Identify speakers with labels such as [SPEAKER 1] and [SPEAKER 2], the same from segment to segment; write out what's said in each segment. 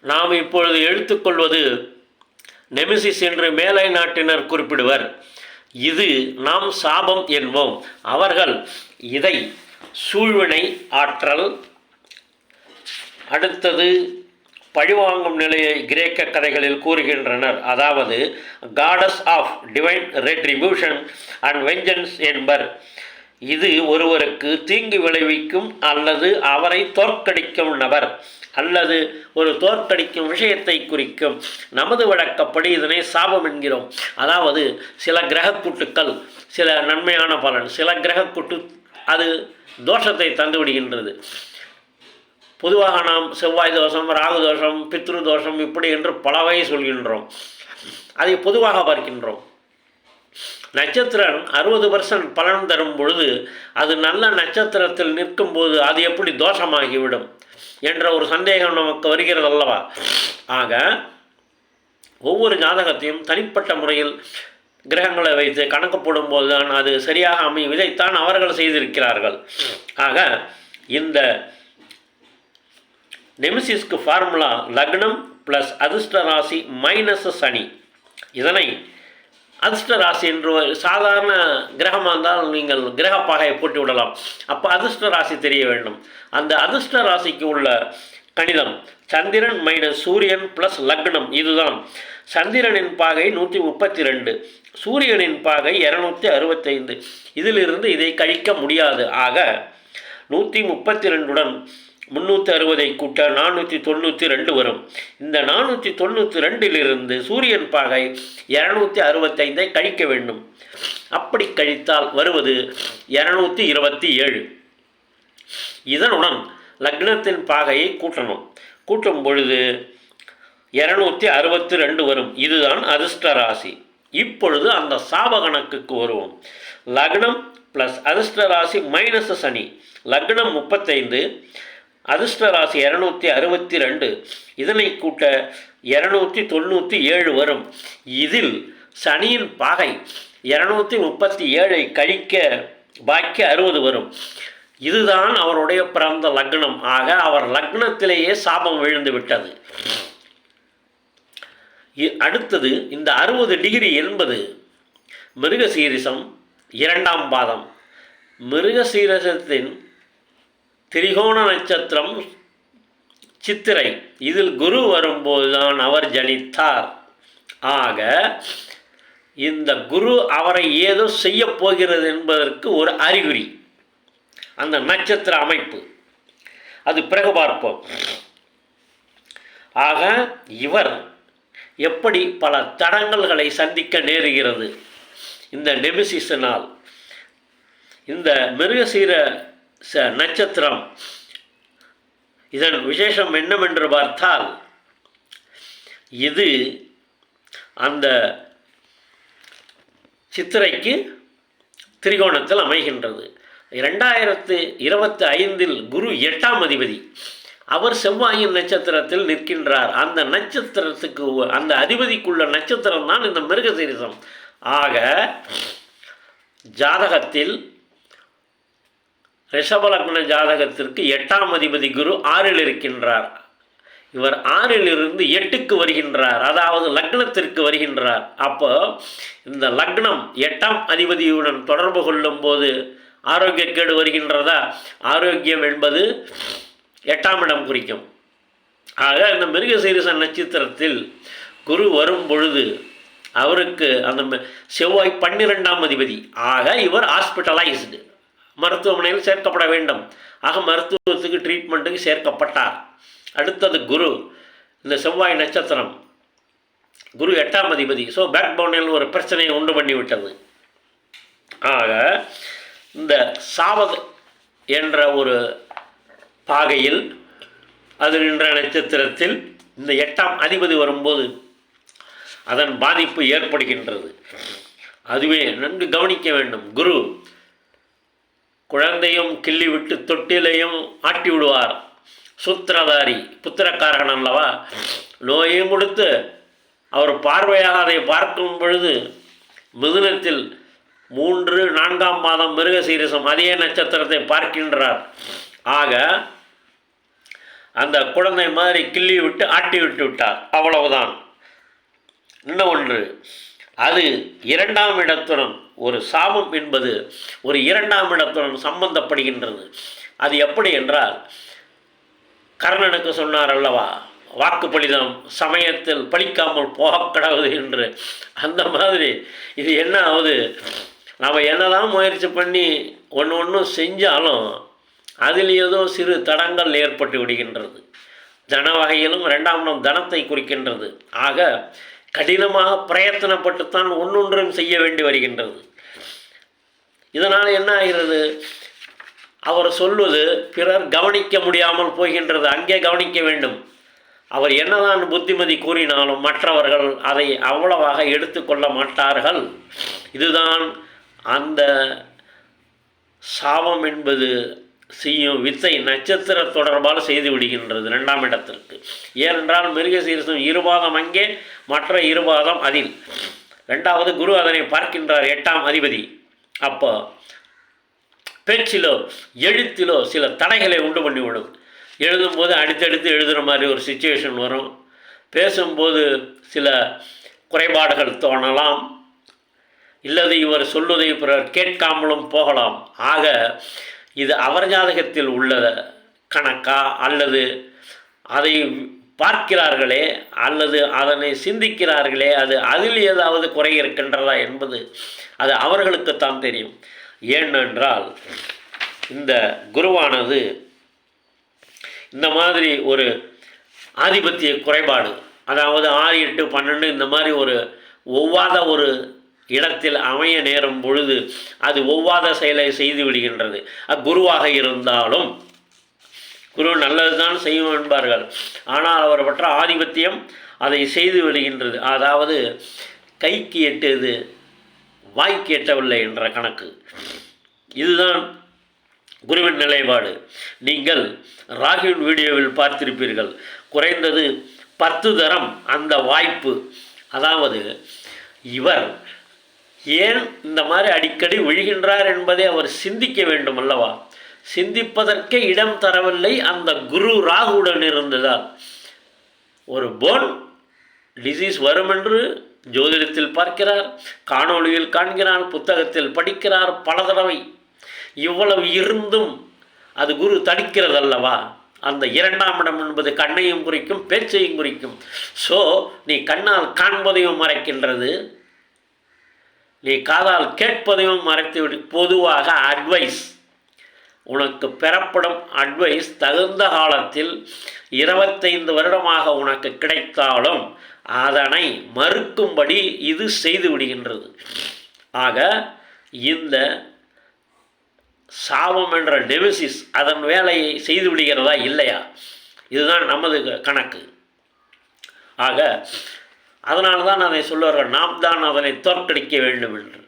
[SPEAKER 1] நாம் இப்பொழுது எடுத்துக்கொள்வது நெமிசிஸ் என்று மேலை நாட்டினர் குறிப்பிடுவர். இது நாம் சாபம் என்போம். அவர்கள் இதை சூழ்வினை ஆற்றல் அடுத்தது பழிவாங்கும் நிலையை கிரேக்க கதைகளில் கூறுகின்றனர். அதாவது gods of divine retribution and vengeance என்பர். இது ஒருவருக்கு தீங்கு விளைவிக்கும் அல்லது அவரை தோற்கடிக்கும் நபர். அல்லது ஒரு தோற்கடிக்கும் விஷயத்தை குறிக்கும். நமது வழக்கப்படி இதனை சாபம் என்கிறோம். அதாவது சில கிரகக்கூட்டுக்கள் சில நன்மையான பலன் சில கிரகக்கூட்டு அது தோஷத்தை தந்து விடுகின்றது. பொதுவாக நாம் செவ்வாய் தோஷம் ராகு தோஷம் பித்ரு தோஷம் இப்படி என்று பலவை சொல்கின்றோம். அதை பொதுவாக பார்க்கின்றோம். நட்சத்திரம் அறுபது பர்சன்ட் பலன் தரும் பொழுது அது நல்ல நட்சத்திரத்தில் நிற்கும் போது அது எப்படி தோஷமாகிவிடும்? என்ற ஒரு சந்தேகம் நமக்கு வருகிறது அல்லவா? ஆக ஒவ்வொரு ஜாதகத்தையும் தனிப்பட்ட முறையில் கிரகங்களை வைத்து கணக்கு போடும்போது தான் அது சரியாக அமையும். இதைத்தான் அவர்கள் செய்திருக்கிறார்கள். ஆக இந்த நெமிசிஸ்க்கு ஃபார்முலா லக்னம் ப்ளஸ் அதிர்ஷ்ட ராசி மைனஸ் சனி. இதனை அதிர்ஷ்ட ராசி என்று ஒரு சாதாரண கிரகமாக இருந்தால் நீங்கள் கிரக பாகையை போட்டு விடலாம். அப்போ அதிர்ஷ்ட ராசி தெரிய வேண்டும். அந்த அதிர்ஷ்ட ராசிக்கு உள்ள கணிதம் சந்திரன் மைனஸ் சூரியன் ப்ளஸ் லக்னம் இதுதான். சந்திரனின் பாகை நூற்றி முப்பத்தி ரெண்டு சூரியனின் பாகை இரநூத்தி அறுபத்தைந்து. இதிலிருந்து இதை கழிக்க முடியாது. ஆக நூற்றி முப்பத்தி ரெண்டுடன் முந்நூற்றி அறுபதை கூட்ட நானூற்றி தொண்ணூற்றி ரெண்டு வரும். இந்த நானூற்றி தொண்ணூற்றி ரெண்டிலிருந்து சூரியன் பாகை இரநூத்தி அறுபத்தைந்தை கழிக்க வேண்டும். அப்படி கழித்தால் வருவது இரநூத்தி இருபத்தி ஏழு. இதனுடன் லக்னத்தின் பாகையை கூட்டணும். கூட்டும் பொழுது இரநூத்தி அறுபத்தி ரெண்டு வரும். இதுதான் அதிர்ஷ்ட ராசி இப்பொழுது அந்த சாப கணக்குக்கு வருவோம். லக்னம் ப்ளஸ் அதிர்ஷ்ட ராசி மைனஸ் சனி. லக்னம் முப்பத்தைந்து அதிர்ஷ்ட ராசி இரநூத்தி அறுபத்தி ரெண்டு. இதனை கூட்ட இரநூத்தி தொண்ணூற்றி ஏழு வரும். இதில் சனியின் பாகை இரநூத்தி முப்பத்தி ஏழை கழிக்க பாக்கி அறுபது வரும். இதுதான் அவருடைய பிறந்த லக்னம். ஆக அவர் லக்னத்திலேயே சாபம் விழுந்து விட்டது. இ- அடுத்தது இந்த அறுபது டிகிரி என்பது மிருகசீரிசம் இரண்டாம் பாதம். மிருகசீரசத்தின் திரிகோண நட்சத்திரம் சித்திரை. இதில் குரு வரும்போதுதான் அவர் ஜனித்தார். ஆக இந்த குரு அவரை ஏதோ செய்ய போகிறது என்பதற்கு ஒரு அறிகுறி. அந்த நட்சத்திர அமைப்பு. அது பிறகு பார்ப்போம். ஆக இவர் எப்படி பல தடங்கல்களை சந்திக்க நேருகிறது. இந்த நெமிசிசனால் இந்த மிருகசீர ச- நட்சத்திரம். இதன் விசேஷம் என்னவென்று பார்த்தால் இது அந்த சித்திரைக்கு திரிகோணத்தில் அமைகின்றது. இரண்டாயிரத்து இருபத்தி ஐந்தில் குரு எட்டாம் அதிபதி அவர் செவ்வாயின் நட்சத்திரத்தில் நிற்கின்றார். அந்த நட்சத்திரத்துக்கு அந்த அதிபதிக்குள்ள நட்சத்திரம் தான் இந்த மிருகசீரிசம். ஆக ஜாதகத்தில் ரிஷபலக்ன ஜாதகத்திற்கு எட்டாம் அதிபதி குரு ஆறில் இருக்கின்றார். இவர் ஆறில் இருந்து எட்டுக்கு வருகின்றார். அதாவது லக்னத்திற்கு வருகின்றார். அப்போ இந்த லக்னம் எட்டாம் அதிபதியுடன் தொடர்பு கொள்ளும் போது ஆரோக்கியக்கேடு வருகின்றதா? ஆரோக்கியம் என்பது எட்டாம் இடம் குறிக்கும். ஆக இந்த மிருகசீரிச நட்சத்திரத்தில் குரு வரும் பொழுது அவருக்கு அந்த செவ்வாய் பன்னிரெண்டாம் அதிபதி. ஆக இவர் ஹாஸ்பிட்டலைஸ்டு மருத்துவமனையில் சேர்க்கப்பட வேண்டும். ஆக மருத்துவத்துக்கு ட்ரீட்மெண்ட்டுக்கு சேர்க்கப்பட்டார். அடுத்தது குரு. இந்த செவ்வாய் நட்சத்திரம். குரு எட்டாம் அதிபதி. ஸோ பேக் பவுனில் ஒரு பிரச்சனையை உண்டு பண்ணிவிட்டது. ஆக இந்த சாவது என்ற ஒரு பாகையில் அது நின்ற நட்சத்திரத்தில் இந்த எட்டாம் அதிபதி வரும்போது அதன் பாதிப்பு ஏற்படுகின்றது. அதுவே நன்கு கவனிக்க வேண்டும். குரு குழந்தையும் கிள்ளி விட்டு தொட்டிலையும் ஆட்டி விடுவார் சூத்திரதாரி புத்திரக்காரகன் அல்லவா? நோயையும் கொடுத்து அவர் பார்வையாக அதை பார்க்கும் பொழுது மிதுனத்தில் மூன்று நான்காம் மாதம் மிருகசீரிசம் அதே நட்சத்திரத்தை பார்க்கின்றார். ஆக அந்த குழந்தை மாதிரி கிள்ளி விட்டு ஆட்டி விட்டு விட்டார். அவ்வளவுதான். இன்னும் ஒன்று. அது இரண்டாம் இடத்துடன் ஒரு சாபம் என்பது ஒரு இரண்டாம் இடத்துடன் சம்பந்தப்படுகின்றது. அது எப்படி என்றால் கர்ணனுக்கு சொன்னார் அல்லவா வாக்கு பலிதம் சமயத்தில் பழிக்காமல் போகக்கூடாது என்று. அந்த மாதிரி இது என்ன ஆகுது? நாம் என்னதான் முயற்சி பண்ணி ஒன்று ஒன்றும் செஞ்சாலும் அதில் ஏதோ சிறு தடங்கள் ஏற்பட்டு விடுகின்றது. தன வகையிலும் ரெண்டாம் இடம் தனத்தை குறிக்கின்றது. ஆக கடினமாக பிரயத்தனப்பட்டுத்தான் ஒன்றொன்றும் செய்ய வேண்டி வருகின்றது. இதனால் என்ன ஆகிறது? அவர் சொல்வது பிறர் கவனிக்க முடியாமல் போகின்றது அங்கே கவனிக்க வேண்டும். அவர் என்னதான் புத்திமதி கூறினாலும் மற்றவர்கள் அதை அவ்வளவாக எடுத்துக்கொள்ள மாட்டார்கள். இதுதான் அந்த சாபம் என்பது செய்யும் வித்தை நட்சத்திர தொடர்பால் செய்து விடுகின்றது ரெண்டாம் இடத்திற்கு. ஏனென்றால் மிருகசீரிசம் இருபாதம் அங்கே மற்ற இருபாதம் அதில். ரெண்டாவது குரு அதனை பார்க்கின்றார் எட்டாம் அதிபதி. அப்போ பேச்சிலோ எழுத்திலோ சில தடைகளை உண்டு பண்ணிவிடும் எழுதும்போது அடுத்தடுத்து எழுதுகிற மாதிரி ஒரு சுச்சுவேஷன் வரும். பேசும்போது சில குறைபாடுகள் தோணலாம். இல்லது இவர் சொல்வதை பிறர் கேட்காமலும் போகலாம். ஆக இது அவர் ஜாதகத்தில் உள்ள கணக்கா அல்லது அதை பார்க்கிறார்களே அல்லது அதனை சிந்திக்கிறார்களே அது அதில் ஏதாவது குறை இருக்கின்றதா என்பது அது அவர்களுக்குத்தான் தெரியும். ஏனென்றால் இந்த குருவானது இந்த மாதிரி ஒரு ஆதிபத்திய குறைபாடு அதாவது ஆறு எட்டு பன்னெண்டு இந்த மாதிரி ஒரு ஒவ்வாத ஒரு இடத்தில் அமைய நேரும் பொழுது அது ஒவ்வாத செயலை செய்து விடுகின்றது. அக்குருவாக இருந்தாலும் குரு நல்லது தான் செய்யும் என்பார்கள். ஆனால் அவர் பற்ற ஆதிபத்தியம் அதை செய்து விடுகின்றது. அதாவது கைக்கு எட்டியது வாய்க்கு எட்டவில்லை என்ற கணக்கு. இதுதான் குருவின் நிலைப்பாடு. நீங்கள் ராகுவின் வீடியோவில் பார்த்திருப்பீர்கள். குறைந்தது பத்து தரம் அந்த வாய்ப்பு. அதாவது இவர் ஏன் இந்த மாதிரி அடிக்கடி விழுகின்றார் என்பதை அவர் சிந்திக்க வேண்டும் அல்லவா? சிந்திப்பதற்கே இடம் தரவில்லை. அந்த குரு ராகுடன் இருந்ததால் ஒரு போன் டிசீஸ் வரும் என்று ஜோதிடத்தில் பார்க்கிறார் காணொளியில் காண்கிறார் புத்தகத்தில் படிக்கிறார் பல தடவை. இவ்வளவு இருந்தும் அது குரு தடுக்கிறதல்லவா? அந்த இரண்டாம் இடம் என்பது கண்ணையும் குறிக்கும் பேச்சையும் குறிக்கும். ஸோ நீ கண்ணால் காண்பதையும் மறைக்கின்றது. நீ காதால் கேட்பதையும் மறைத்து பொதுவாக அட்வைஸ் உனக்கு பெறப்படும் அட்வைஸ் தகுந்த காலத்தில் இருபத்தைந்து வருடமாக உனக்கு கிடைத்தாலும் அதனை மறுக்கும்படி இது செய்து விடுகின்றது. ஆக இந்த சாபம் என்ற டெமிசிஸ் அதன் வேலையை செய்து விடுகிறதா இல்லையா? இதுதான் நமது கணக்கு. ஆக அதனால தான் அதை சொல்லுவார்கள் நாம் தான் அதனை தோற்கடிக்க வேண்டும் என்று.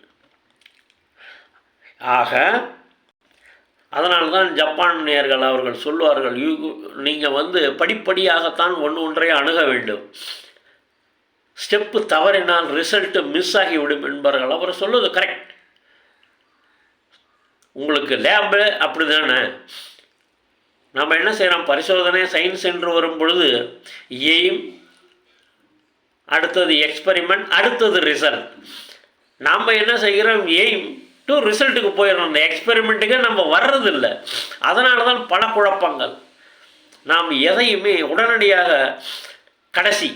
[SPEAKER 1] ஆக அதனால தான் ஜப்பானியர்கள் அவர்கள் சொல்லுவார்கள் யூ நீங்கள் வந்து படிப்படியாகத்தான் ஒன்று ஒன்றை அணுக வேண்டும். ஸ்டெப்பு தவறினால் ரிசல்ட்டு மிஸ் ஆகிவிடும் என்பார்கள். அவர் சொல்லுவது கரெக்ட். உங்களுக்கு லேபு அப்படி தானே நம்ம என்ன செய்கிறோம் பரிசோதனை சயின்ஸ் என்று வரும் பொழுது எய்ம் அடுத்தது எக்ஸ்பெரிமெண்ட் அடுத்தது ரிசல்ட். நாம் என்ன செய்கிறோம்? எய்ம் டு ரிசல்ட்டுக்கு போயிடணும். அந்த எக்ஸ்பெரிமெண்ட்டுக்கு நம்ம வர்றதில்ல. அதனால தான் பல குழப்பங்கள். நாம் எதையுமே உடனடியாக கடைசி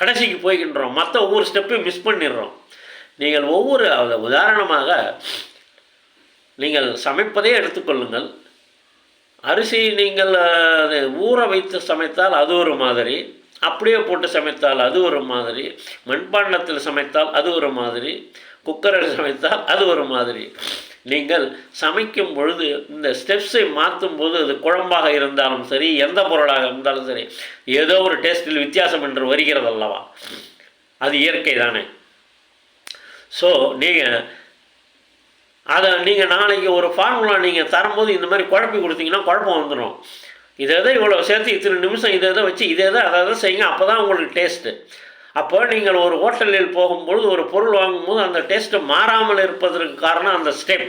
[SPEAKER 1] கடைசிக்கு போய்கின்றோம். மற்ற ஒவ்வொரு ஸ்டெப்பையும் மிஸ் பண்ணிடுறோம். நீங்கள் ஒவ்வொரு உதாரணமாக நீங்கள் சமைப்பதே எடுத்துக்கொள்ளுங்கள். அரிசி நீங்கள் அதை ஊற வைத்து சமைத்தால் அது ஒரு மாதிரி. அப்படியே போட்டு சமைத்தால் அது ஒரு மாதிரி மண்பாண்டத்தில் சமைத்தால் அது ஒரு மாதிரி குக்கரில் சமைத்தால் அது ஒரு மாதிரி. நீங்கள் சமைக்கும் பொழுது இந்த ஸ்டெப்ஸை மாற்றும் போது அது குழம்பாக இருந்தாலும் சரி எந்த பொருளாக இருந்தாலும் சரி ஏதோ ஒரு டேஸ்ட்டில் வித்தியாசம் என்று வருகிறது அல்லவா? அது இயற்கை தானே. ஸோ நீங்கள் அதை நீங்கள் நாளைக்கு ஒரு ஃபார்முலா நீங்கள் தரும்போது இந்த மாதிரி குழப்பி கொடுத்தீங்கன்னா குழப்பம் வந்துடும். இதை தான் இவ்வளோ சேர்த்து இத்தனை நிமிஷம் இதை தான் வச்சு இதை தான் அதை தான் செய்யுங்க. அப்போ தான் உங்களுக்கு டேஸ்ட்டு அப்போ நீங்கள் ஒரு ஹோட்டலில் போகும்பொழுது ஒரு பொருள் வாங்கும்போது அந்த டேஸ்ட்டு மாறாமல் இருப்பதற்கு காரணம் அந்த ஸ்டெப்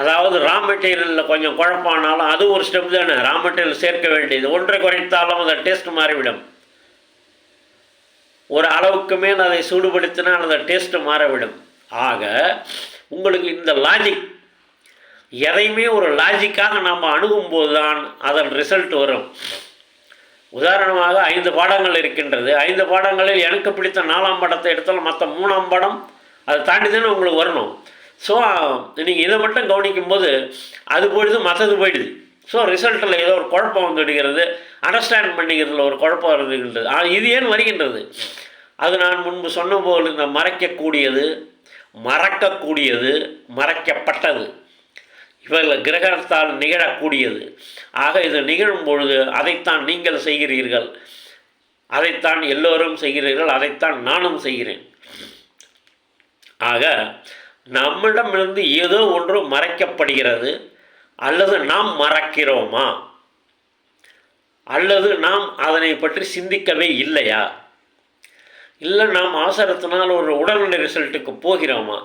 [SPEAKER 1] அதாவது ரா மெட்டீரியலில் கொஞ்சம் குழப்பானாலும் அது ஒரு ஸ்டெப் தானே. ரா மெட்டீரியல் சேர்க்க வேண்டியது. ஒன்றை குறைத்தாலும் அந்த டேஸ்ட் மாறிவிடும். ஒரு அளவுக்கு மேல் அதை சூடுபடுத்தினால் அந்த டேஸ்ட்டு மாறிவிடும். ஆக உங்களுக்கு இந்த லாஜிக் எதையுமே ஒரு லாஜிக்காக நம்ம அணுகும்போது தான் அதன் ரிசல்ட் வரும். உதாரணமாக ஐந்து பாடங்கள் இருக்கின்றது. ஐந்து பாடங்களில் எனக்கு பிடித்த நாலாம் படத்தை எடுத்தாலும் மற்ற மூணாம் படம் அதை தாண்டி தானே உங்களுக்கு வரணும். ஸோ நீங்கள் இதை மட்டும் கவனிக்கும் போது அது போயிடுது மற்றது போயிடுது. ஸோ ரிசல்ட்டில் ஏதோ ஒரு குழப்பம் வந்து விடுகிறது. அண்டர்ஸ்டாண்ட் பண்ணிக்கிறதுல ஒரு குழப்பம் வருதுகின்றது ஆனால் இது ஏன் வருகின்றது? அது நான் முன்பு சொன்ன போல் இந்த மறைக்கக்கூடியது மறக்கக்கூடியது மறைக்கப்பட்டது. இவர்கள் கிரகணத்தால் நிகழக்கூடியது. ஆக இது நிகழும் பொழுது அதைத்தான் நீங்கள் செய்கிறீர்கள். அதைத்தான் எல்லோரும் செய்கிறீர்கள் அதைத்தான் நானும் செய்கிறேன். ஆக நம்மிடமிருந்து ஏதோ ஒன்று மறைக்கப்படுகிறது. அல்லது நாம் மறக்கிறோமா? அல்லது நாம் அதனை பற்றி சிந்திக்கவே இல்லையா? இல்லை நாம் அவசரத்தினால் ஒரு உடல்நிலை ரிசல்ட்டுக்கு போகிறோமா?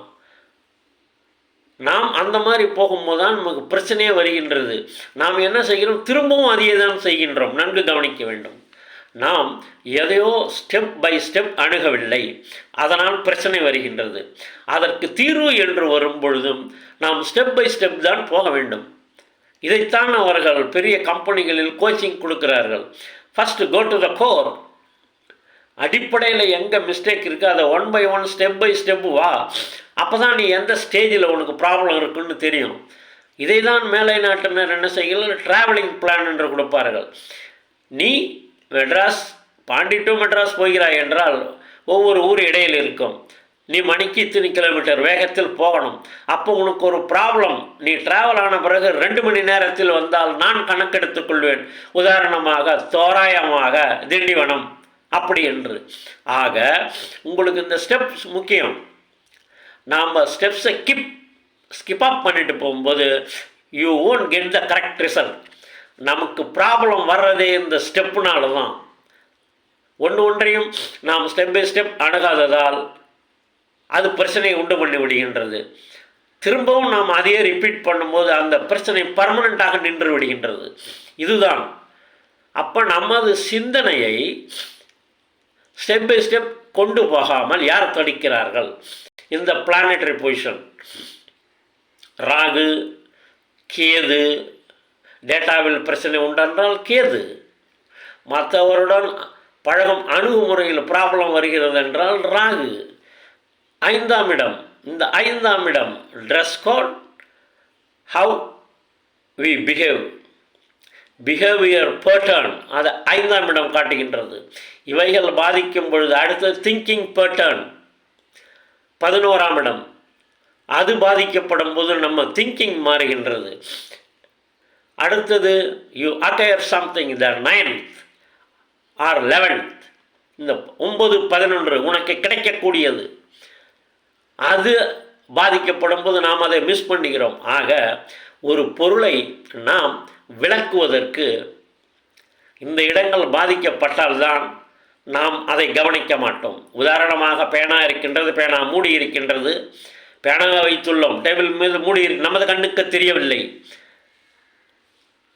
[SPEAKER 1] நாம் அந்த மாதிரி போகும்போது தான் நமக்கு பிரச்சனையே வருகின்றது. நாம் என்ன செய்கிறோம்? திரும்பவும் அதையே தான் செய்கின்றோம். நன்கு கவனிக்க வேண்டும். நாம் எதையோ ஸ்டெப் பை ஸ்டெப் அணுகவில்லை. அதனால் பிரச்சனை வருகின்றது. அதற்கு தீர்வு என்று வரும் பொழுதும் நாம் ஸ்டெப் பை ஸ்டெப் தான் போக வேண்டும். இதைத்தான் அவர்கள் பெரிய கம்பெனிகளில் கோச்சிங் கொடுக்கிறார்கள். First go to the core அடிப்படையில் எங்கே மிஸ்டேக் இருக்குது அதை one by one step by step வா. அப்போ தான் நீ எந்த ஸ்டேஜில் உனக்கு ப்ராப்ளம் இருக்குன்னு தெரியும் இதை தான் மேலை நாட்டினர் என்ன செய்யலாம் ட்ராவலிங் பிளான் என்று கொடுப்பார்கள். நீ மெட்ராஸ் பாண்டி டு மெட்ராஸ் போகிறாய் என்றால் ஒவ்வொரு ஊர் இடையில் இருக்கும். நீ மணிக்கு இத்தனை கிலோமீட்டர் வேகத்தில் போகணும். அப்போ உனக்கு ஒரு ப்ராப்ளம் நீ டிராவல் ஆன பிறகு ரெண்டு மணி நேரத்தில் வந்தால் நான் கணக்கெடுத்துக் கொள்வேன். உதாரணமாக தோராயமாக திண்டிவனம். அப்படி என்று. ஆக உங்களுக்கு இந்த ஸ்டெப்ஸ் முக்கியம். நாம் ஸ்டெப்ஸை கிப் ஸ்கிப் அப் பண்ணிட்டு போகும்போது you won't get the correct result நமக்கு ப்ராப்ளம் வர்றதே இந்த ஸ்டெப்புனால தான் ஒன்று ஒன்றையும் நாம் ஸ்டெப் பை ஸ்டெப் அணுகாததால் அது பிரச்சனையை உண்டு பண்ணி விடுகின்றது. திரும்பவும் நாம் அதையே ரிப்பீட் பண்ணும்போது அந்த பிரச்சனை பர்மனண்ட்டாக நின்று விடுகின்றது. இதுதான். அப்போ நமது சிந்தனையை ஸ்டெப் பை ஸ்டெப் கொண்டு போகாமல் யார் தடுக்கிறார்கள்? இந்த பிளானட்டரி பொசிஷன் ராகு கேது டேட்டாவில் பிரச்சனை உண்டென்றால் கேது. மற்றவருடன் பழகும் அணுகுமுறையில் ப்ராப்ளம் வருகிறது என்றால் ராகு. ஐந்தாம் இடம். இந்த ஐந்தாம் இடம் dress code how we behave behaviour pattern அதை ஐந்தாம் இடம் காட்டுகின்றது. இவைகள் பாதிக்கும் பொழுது அடுத்தது திங்கிங் பேட்டர்ன் பதினோராம் இடம். அது பாதிக்கப்படும் போது நம்ம திங்கிங் மாறுகின்றது. அடுத்தது you attire something the ninth or eleventh இந்த ஒம்பது பதினொன்று உனக்கு கிடைக்கக்கூடியது. அது பாதிக்கப்படும் போது நாம் அதை மிஸ் பண்ணுகிறோம் ஆக ஒரு பொருளை நாம் விளக்குவதற்கு இந்த இடங்கள் பாதிக்கப்பட்டால்தான் நாம் அதை கவனிக்க மாட்டோம். உதாரணமாக பேனா இருக்கின்றது பேனா மூடி இருக்கின்றது. பேனா வைத்துள்ளோம். டேபிள் மீது மூடி நமது கண்ணுக்கு தெரியவில்லை.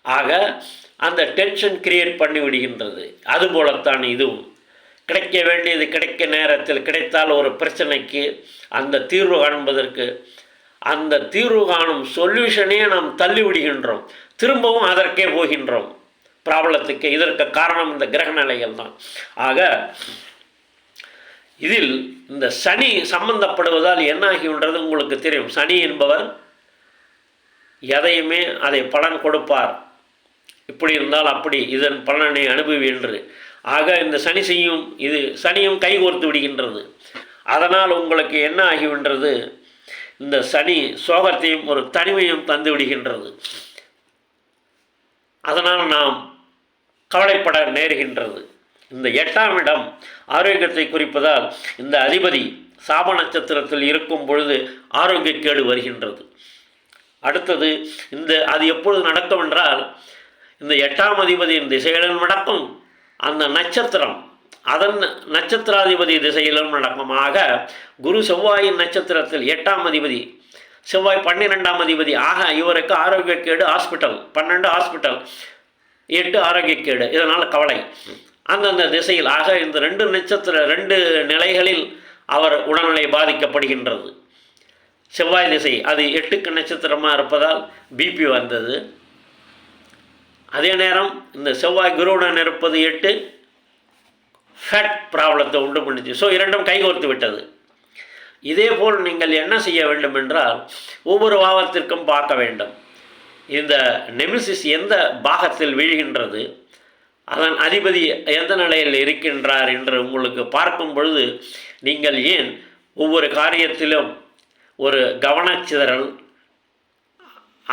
[SPEAKER 1] ஆக அந்த டென்ஷன் கிரியேட் பண்ணி விடுகின்றது. அதுபோலத்தான் இதுவும். கிடைக்க வேண்டியது கிடைக்க நேரத்தில் கிடைத்தால் ஒரு பிரச்சனைக்கு அந்த தீர்வு காண்பதற்கு அந்த தீர்வு காணும் சொல்யூஷனே நாம் தள்ளி விடுகின்றோம் திரும்பவும் அதற்கே போகின்றோம். ப்ராப்ளத்துக்கு இதற்கு காரணம் இந்த கிரக நிலைகள் தான் ஆக இதில் இந்த சனி சம்பந்தப்படுவதால் என்னாகின்றது உங்களுக்கு தெரியும். சனி என்பவர் எதையுமே அதை பலன் கொடுப்பார். இப்படி இருந்தால் அப்படி இதன் பலனை அனுபவி என்று ஆக இந்த சனி செய்யும் இது சனியும் கைகோர்த்து விடுகின்றது. அதனால் உங்களுக்கு என்ன ஆகிவின்றது இந்த சனி சோகத்தையும் ஒரு தனிமையும் தந்து விடுகின்றது. அதனால் நாம் கவலைப்பட நேருகின்றது. இந்த எட்டாம் இடம் ஆரோக்கியத்தை குறிப்பதால் இந்த அதிபதி சாப நட்சத்திரத்தில் இருக்கும் பொழுது ஆரோக்கியக்கேடு வருகின்றது. அடுத்தது இந்த அது எப்பொழுது நடக்கும் என்றால் இந்த எட்டாம் அதிபதியின் திசையிலும் நடக்கும். அந்த நட்சத்திரம் அதன் நட்சத்திராதிபதி திசையிலும் நடக்குமாக குரு செவ்வாயின் நட்சத்திரத்தில் எட்டாம் அதிபதி செவ்வாய் பன்னிரெண்டாம் அதிபதி. ஆக இவருக்கு ஆரோக்கியக்கேடு ஹாஸ்பிட்டல் பன்னெண்டு ஹாஸ்பிட்டல். எட்டு ஆரோக்கியக்கேடு இதனால் கவலை. அந்தந்த திசையில் ஆக இந்த ரெண்டு நட்சத்திர ரெண்டு நிலைகளில் அவர் உடல்நிலை பாதிக்கப்படுகின்றது. செவ்வாய் திசை அது எட்டுக்கு நட்சத்திரமாக இருப்பதால் பிபி வந்தது. அதே நேரம் இந்த செவ்வாய் குருவுடன் இருப்பது எட்டு ஃபேட் ப்ராப்ளத்தை உண்டு பண்ணுச்சு. ஸோ இரண்டும் கைகோர்த்து விட்டது. இதேபோல் நீங்கள் என்ன செய்ய வேண்டும் என்றால் ஒவ்வொரு பாவத்திற்கும் பார்க்க வேண்டும். இந்த நெமிசிஸ் எந்த பாகத்தில் வீழ்கின்றது அதன் அதிபதி எந்த நிலையில் இருக்கின்றார் என்று உங்களுக்கு பார்க்கும் பொழுது நீங்கள் ஏன் ஒவ்வொரு காரியத்திலும் ஒரு கவனச்சிதறல்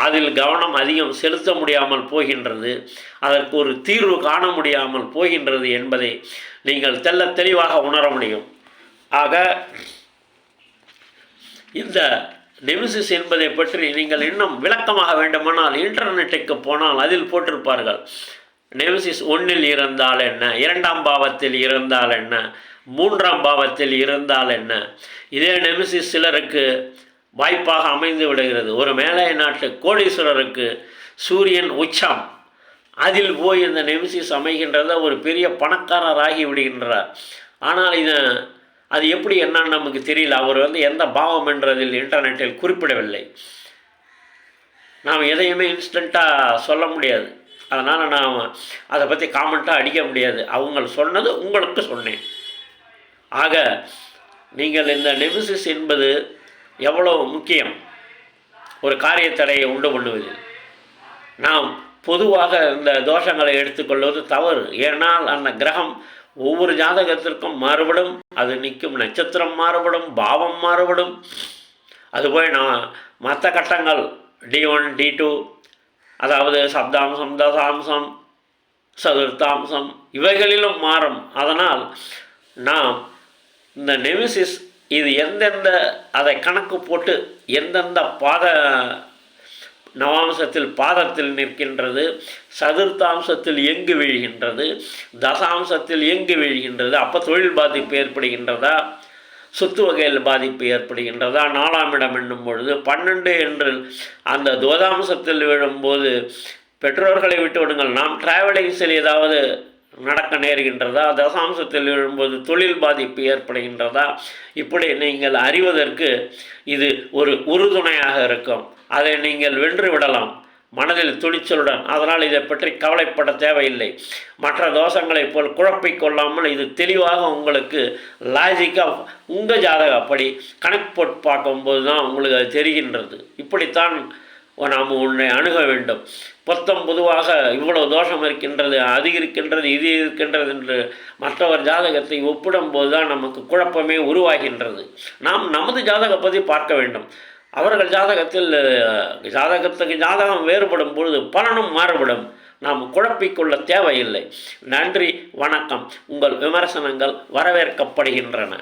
[SPEAKER 1] அதில் கவனம் அதிகம் செலுத்த முடியாமல் போகின்றது அதற்கு ஒரு தீர்வு காண முடியாமல் போகின்றது என்பதை நீங்கள் தெல்ல தெளிவாக உணர முடியும். ஆக இந்த நெமிசிஸ் என்பதை பற்றி நீங்கள் இன்னும் விளக்கமாக வேண்டுமானால் இன்டர்நெட்டுக்கு போனால் அதில் போட்டிருப்பார்கள். நெமிசிஸ் ஒன்றில் இருந்தால் என்ன? இரண்டாம் பாவத்தில் இருந்தால் என்ன? மூன்றாம் பாவத்தில் இருந்தால் என்ன? இதே நெமிசிஸ் சிலருக்கு வாய்ப்பாக அமைந்து விடுகிறது. ஒரு மேலை நாட்டு கோடீஸ்வரருக்கு சூரியன் உச்சம். அதில் போய் இந்த நெமிசிஸ் அமைகின்றத ஒரு பெரிய பணக்காரராகி விடுகின்றார். ஆனால் இது அது எப்படி என்னன்னு நமக்கு தெரியல. அவர் வந்து எந்த பாவம் என்றதில் இன்டர்நெட்டில் குறிப்பிடவில்லை. நாம் எதையுமே இன்ஸ்டண்ட்டாக சொல்ல முடியாது. அதனால் நாம் அதை பற்றி காமெண்ட்டாக அடிக்க முடியாது. அவங்க சொன்னது உங்களுக்கு சொன்னேன். ஆக நீங்கள் இந்த நெமிசிஸ் என்பது எவ்வளோ முக்கியம்? ஒரு காரியத்தடையை உண்டு பண்ணுவதில். நாம் பொதுவாக இந்த தோஷங்களை எடுத்துக்கொள்வது தவறு. ஏனால் அந்த கிரகம் ஒவ்வொரு ஜாதகத்திற்கும் மாறுபடும் அது நிற்கும் நட்சத்திரம் மாறுபடும் பாவம் மாறுபடும். அதுபோல் நான் மற்ற கட்டங்கள் டி ஒன் டி டூ அதாவது சப்தாம்சம் தசாம்சம் சதுர்த்தாம்சம் இவைகளிலும் மாறும். அதனால் நாம் இந்த நெமிசிஸ் இது எந்தெந்த அதை கணக்கு போட்டு எந்தெந்த பாத நவாம்சத்தில் பாதத்தில் நிற்கின்றது சதுர்த்தாம்சத்தில் எங்கு வீழ்கின்றது தசாம்சத்தில் எங்கு வீழ்கின்றது அப்போ தொழில் பாதிப்பு ஏற்படுகின்றதா சொத்து வகையில் பாதிப்பு ஏற்படுகின்றதா நாலாம் இடம் என்னும் பொழுது பன்னெண்டு என்று அந்த துவதாம்சத்தில் விழும்போது பெற்றோர்களை விட்டு விடுங்கள் நாம் டிராவலிங்ஸில் ஏதாவது நடக்க நேர்கின்றதா தசாம்சத்தில் விழும்போது தொழில் பாதிப்பு ஏற்படுகின்றதா இப்படி நீங்கள் அறிவதற்கு இது ஒரு உறுதுணையாக இருக்கும். அதை நீங்கள் வென்று விடலாம். மனதில் துணிச்சலுடன். அதனால் இதை பற்றி கவலைப்பட தேவையில்லை. மற்ற தோஷங்களைப் போல் குழப்பிக் கொள்ளாமல் இது தெளிவாக உங்களுக்கு லாஜிக்காக உங்கள் ஜாதகப்படி கணக்கு போட்டு பார்க்கும்போது தான் உங்களுக்கு அது தெரிகின்றது. இப்படித்தான் நாம் உன்னை அணுக வேண்டும். பொத்தம் பொதுவாக இவ்வளவு தோஷம் இருக்கின்றது அது இருக்கின்றது இது இருக்கின்றது என்று மற்றவர் ஜாதகத்தை ஒப்பிடும்போது தான் நமக்கு குழப்பமே உருவாகின்றது. நாம் நமது ஜாதகப்பதி பற்றி பார்க்க வேண்டும். அவர்கள் ஜாதகத்தில் ஜாதகத்துக்கு ஜாதகம் வேறுபடும் பொழுது பலனும் மாறுபடும். நாம் குழப்பிக்கொள்ள தேவையில்லை. நன்றி வணக்கம். உங்கள் விமர்சனங்கள் வரவேற்கப்படுகின்றன.